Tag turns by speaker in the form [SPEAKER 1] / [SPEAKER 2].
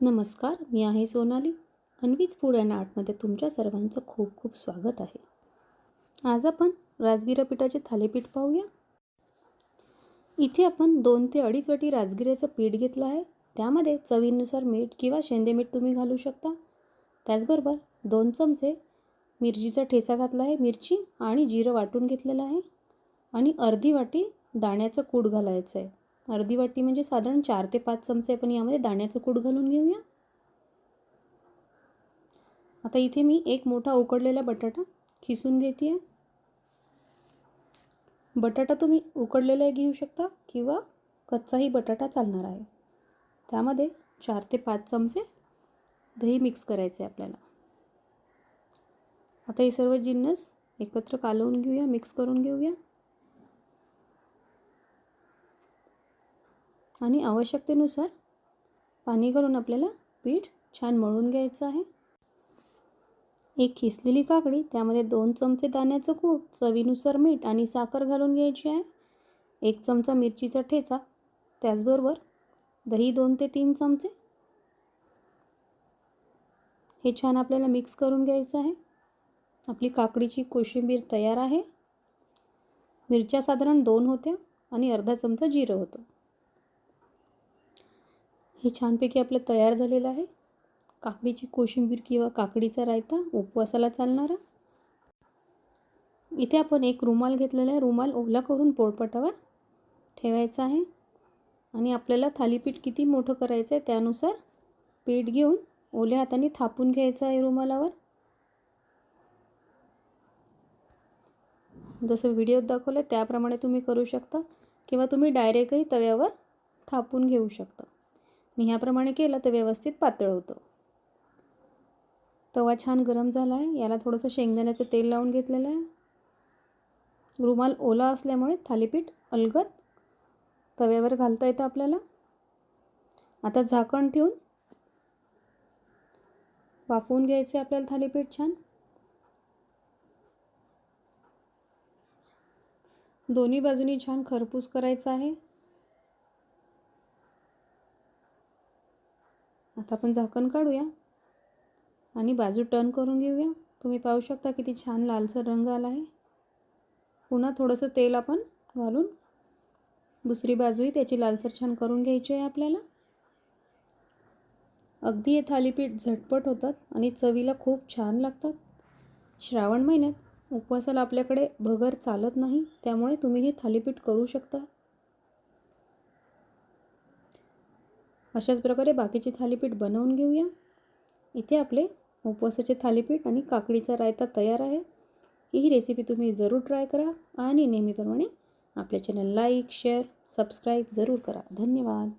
[SPEAKER 1] नमस्कार मी आहे सोनाली. अन्वीज फूड अँड आर्टमध्ये तुमच्या सर्वांचं खूप खूप स्वागत आहे. आज आपण राजगिरा पिठाचे थालीपीठ पाहूया. इथे आपण दोन ते अडीच वाटी राजगिऱ्याचं पीठ घेतलं आहे. त्यामध्ये चवीनुसार मीठ किंवा शेंदे मीठ तुम्ही घालू शकता. त्याचबरोबर दोन चमचे मिरचीचा ठेचा घातला आहे मिरची आणि जिरं वाटून घेतलेलं आहे. आणि अर्धी वाटी दाण्याचं कूड घालायचं आहे. अर्धी वाटी म्हणजे साधारण चार ते पाच चमचे आपण यामध्ये दाण्याचं कूट घालून घेऊया. आता इथे मी एक मोठा उकडलेला बटाटा खिसून घेते बटाटा तुम्ही उकडलेला घेऊ शकता किंवा कच्चाही बटाटा चालणार आहे. त्यामध्ये चार ते पाच चमचे दही मिक्स करायचे आपल्याला. आता हे सर्व जिन्नस एकत्र कालवून घेऊया मिक्स करून घेऊया. आणि आवश्यकतेनुसार पाणी घालून आपल्याला पीठ छान मळून घ्यायचं आहे. एक खिसलेली काकडी त्यामध्ये दोन चमचे दाण्याचं कूट चवीनुसार मीठ आणि साखर घालून घ्यायची आहे. एक चमचा मिरचीचा ठेचा त्याचबरोबर दही दोन ते तीन चमचे. हे छान आपल्याला मिक्स करून घ्यायचं आहे. आपली काकडीची कोशिंबीर तयार आहे. मिरच्या साधारण दोन होत्या आणि अर्धा चमचा जिरं होतं. हे छानपैकी आपलं तयार झालेलं आहे. काकडीची कोशिंबीर किंवा काकडीचा रायता उपवासाला चालणारा. इथे आपण एक रुमाल घेतलेला आहे. रुमाल ओला करून पोळपटावर ठेवायचा आहे. आणि आपल्याला थालीपीठ किती मोठं करायचं आहे त्यानुसार पीठ घेऊन ओल्या हाताने थापून घ्यायचं आहे रुमालावर. जसं व्हिडिओत दाखवलं त्याप्रमाणे तुम्ही करू शकता. किंवा तुम्ही डायरेक्टही तव्यावर थापून घेऊ शकता. आणि ह्याप्रमाणे केलं तर व्यवस्थित पातळ होतं. तवा छान गरम झाला आहे याला थोडंसं शेंगदाण्याचं तेल लावून घेतलेलं आहे. रुमाल ओला असल्यामुळे थालीपीठ अलगत तव्यावर घालता येतं आपल्याला. आता झाकण ठेवून वाफवून घ्यायचे आपल्याला थालीपीठ छान. दोन्ही बाजूनी छान खरपूस करायचं आहे. आता आपण झाकण काढूया. आणि बाजू टर्न करून घेऊया. तुम्ही पाहू शकता किती छान लालसर रंग आला आहे. पुन्हा थोडंसं तेल आपण घालून दुसरी बाजूही त्याची लालसर छान करून घ्यायची आहे आपल्याला. अगदी हे थालीपीठ झटपट होतात आणि चवीला खूप छान लागतात. श्रावण महिन्यात उपवासाला आपल्याकडे भगर चालत नाही त्यामुळे तुम्ही हे थालीपीठ करू शकता. अशाच प्रकारे बाकीचे थालीपीठ बनवून घेऊया. इथे आपले उपवासाचे थालीपीठ आणि काकडीचा रायता तयार आहे. ही रेसिपी तुम्ही जरूर ट्राय करा आणि नेहमीप्रमाणे आपल्या चॅनल लाईक शेअर सबस्क्राईब जरूर करा. धन्यवाद.